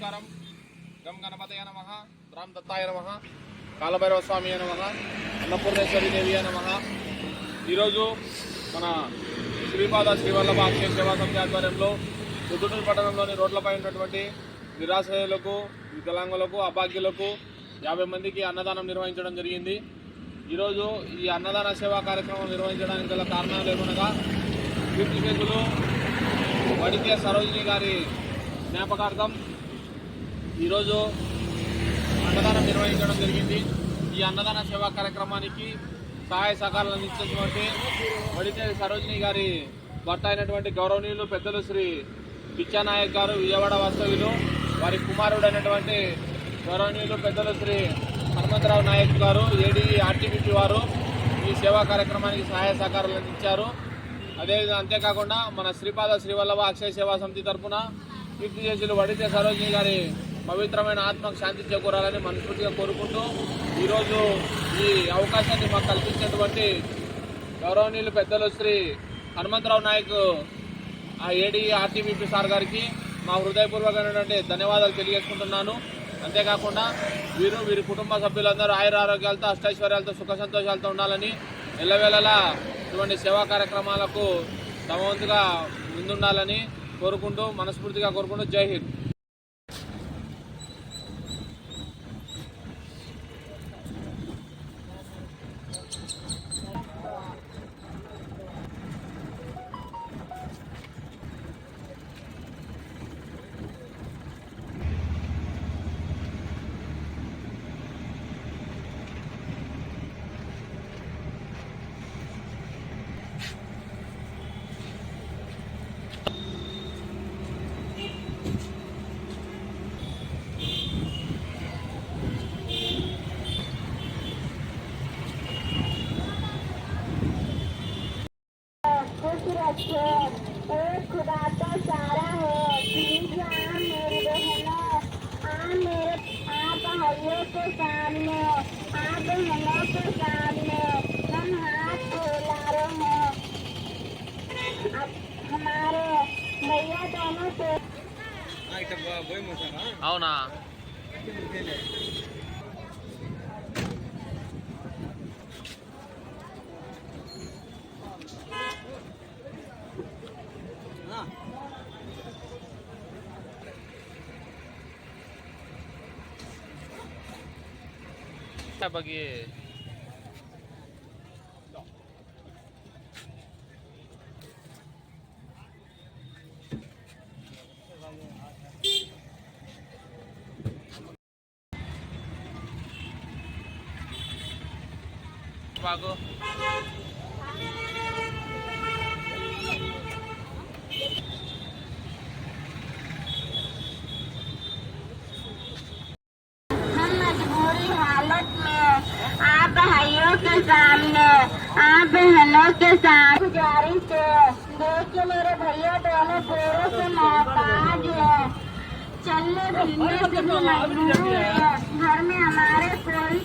నమస్కారం. గం గణపతయ నమ. రామ్ దత్తాయ నమ. కాలభైరవ స్వామి నమ. అన్నపూర్ణేశ్వరి దేవి నమ. ఈరోజు మన శ్రీపాద శ్రీవల్లభ అక్షయ సేవా సమితి ఆధ్వర్యంలో రుద్దుటూరు పట్టణంలోని రోడ్లపై ఉన్నటువంటి నిరాశ్రయులకు వికలాంగులకు అభాగ్యులకు యాభై మందికి అన్నదానం నిర్వహించడం జరిగింది. ఈరోజు ఈ అన్నదాన సేవా కార్యక్రమం నిర్వహించడానికి గల కారణాలు ఏమనగా కీర్తికేతులు వడికే సరోజిని గారి జ్ఞాపకార్థం ఈరోజు అన్నదానం నిర్వహించడం జరిగింది. ఈ అన్నదాన సేవా కార్యక్రమానికి సహాయ సహకారాలు అందించినటువంటి వడితే సరోజిని గారి భర్త అయినటువంటి గౌరవనీయులు పెద్దలు శ్రీ పిచ్చానాయక్ గారు విజయవాడ వాస్తవ్యులు వారి కుమారుడు అయినటువంటి గౌరవనీయులు పెద్దలు శ్రీ హనుమంతరావు నాయక్ గారు ఏడీ ఆర్టీబీపీ వారు ఈ సేవా కార్యక్రమానికి సహాయ సహకారాలు అందించారు. అదేవిధంగా అంతేకాకుండా మన శ్రీపాద శ్రీవల్లభ అక్షయ సేవా సమితి తరఫున కీర్తి చేతులు వడితే సరోజిని గారి పవిత్రమైన ఆత్మకు శాంతి చేకూరాలని మనస్ఫూర్తిగా కోరుకుంటూ ఈరోజు ఈ అవకాశాన్ని మాకు కల్పించినటువంటి గౌరవనీయులు పెద్దలు శ్రీ హనుమంతరావు నాయక్ ఆ ఏడీ ఆర్టీబీపీ సార్ గారికి మా హృదయపూర్వకమైనటువంటి ధన్యవాదాలు తెలియజేసుకుంటున్నాను. అంతేకాకుండా వీరు వీరి కుటుంబ సభ్యులందరూ ఆయుర ఆరోగ్యాలతో అష్టైశ్వర్యాలతో సుఖ సంతోషాలతో ఉండాలని ఎల్లవేళలా ఇటువంటి సేవా కార్యక్రమాలకు సమవంతుగా ముందుండాలని కోరుకుంటూ మనస్ఫూర్తిగా కోరుకుంటూ జై హింద్. అవునా ಬಗೆ भाइयों के सामने, आप बहनों के साथ गुजारिश देखिए मेरे भैया, दोनों पूरे से मोहताज है। चलने फिरने है। घर में हमारे कोई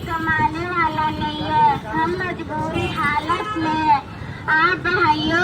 हम मजबूरी हालत में आप भाइयों